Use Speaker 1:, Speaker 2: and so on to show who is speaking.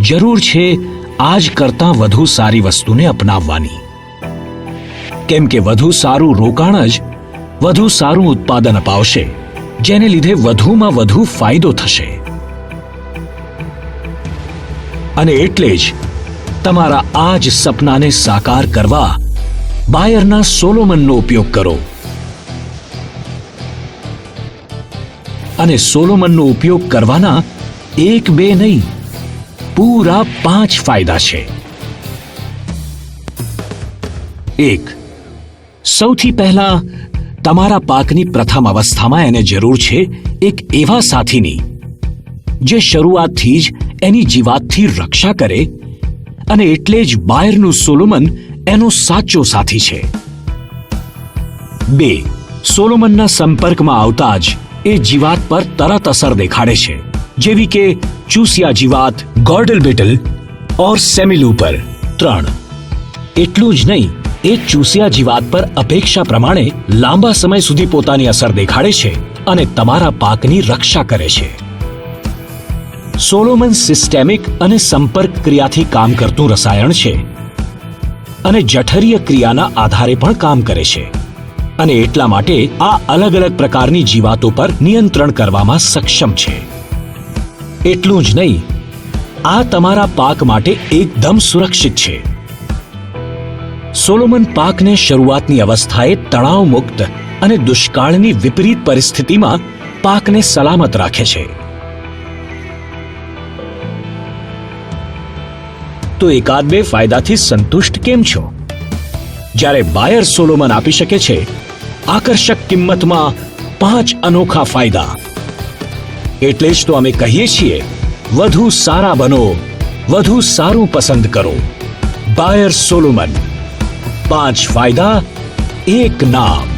Speaker 1: જરૂર છે આજ કરતાં વધુ સારી વસ્તુને અપનાવવાની. કેમ કે વધુ સારું રોકાણ જ વધુ સારું ઉત્પાદન અપાવશે, જેને લીધે વધુમાં વધુ ફાયદો થશે. અને એટલે જ તમારા આ જ સપનાને સાકાર કરવા બાયરના સોલોમનનો ઉપયોગ કરો. અને સોલોમનનો ઉપયોગ કરવાના એક બે નહીં પૂરા પાંચ ફાયદા છે. એક, સૌથી પહેલા તમારા પાકની પ્રથમ અવસ્થામાં એને જરૂર છે એક એવા સાથીની, જે શરૂઆતથી જ એની જીવાતથી રક્ષા કરે અને એટલે જ બાયરનું સોલોમન એનો સાચો સાથી છે. બે, સોલોમનના સંપર્કમાં આવતા જ એ જીવાત પર તરત અસર દેખાડે છે. જેવી કે ચૂસિયા જીવાત ગોર્ડલ બેટલ ઓર સેમિલુપર ત્રણ. એટલું જ નહીં, એ ચૂસિયા જીવાત પર અપેક્ષા પ્રમાણે લાંબા સમય સુધી પોતાની અસર દેખાડે છે અને તમારા પાકની રક્ષા કરે છે. સોલોમન સિસ્ટેમિક અને સંપર્ક ક્રિયાથી કામ કરતું રસાયણ છે અને જઠરીય ક્રિયાના આધારે પણ કામ કરે છે અને એટલા માટે આ અલગ અલગ પ્રકારની જીવાતો પર નિયંત્રણ કરવામાં સક્ષમ છે. એટલું જ નહીં, આ તમારા પાક માટે એકદમ સુરક્ષિત છે. સોલોમન પાકને શરૂઆતની અવસ્થાએ તણાવ મુક્ત અને દુષ્કાળની વિપરીત પરિસ્થિતિમાં પાકને સલામત રાખે છે. તો એકાદ બે ફાયદાથી સંતુષ્ટ કેમ છો? જ્યારે બાયર સોલોમન આપી શકે છે, આકર્ષક કિંમતમાં પાંચ અનોખા ફાયદા. એટલે જ તો અમે કહીએ છીએ, વધુ સારા બનો, વધુ સારું પસંદ કરો. બાયર સોલોમન, પાંચ ફાયદા, એક નામ.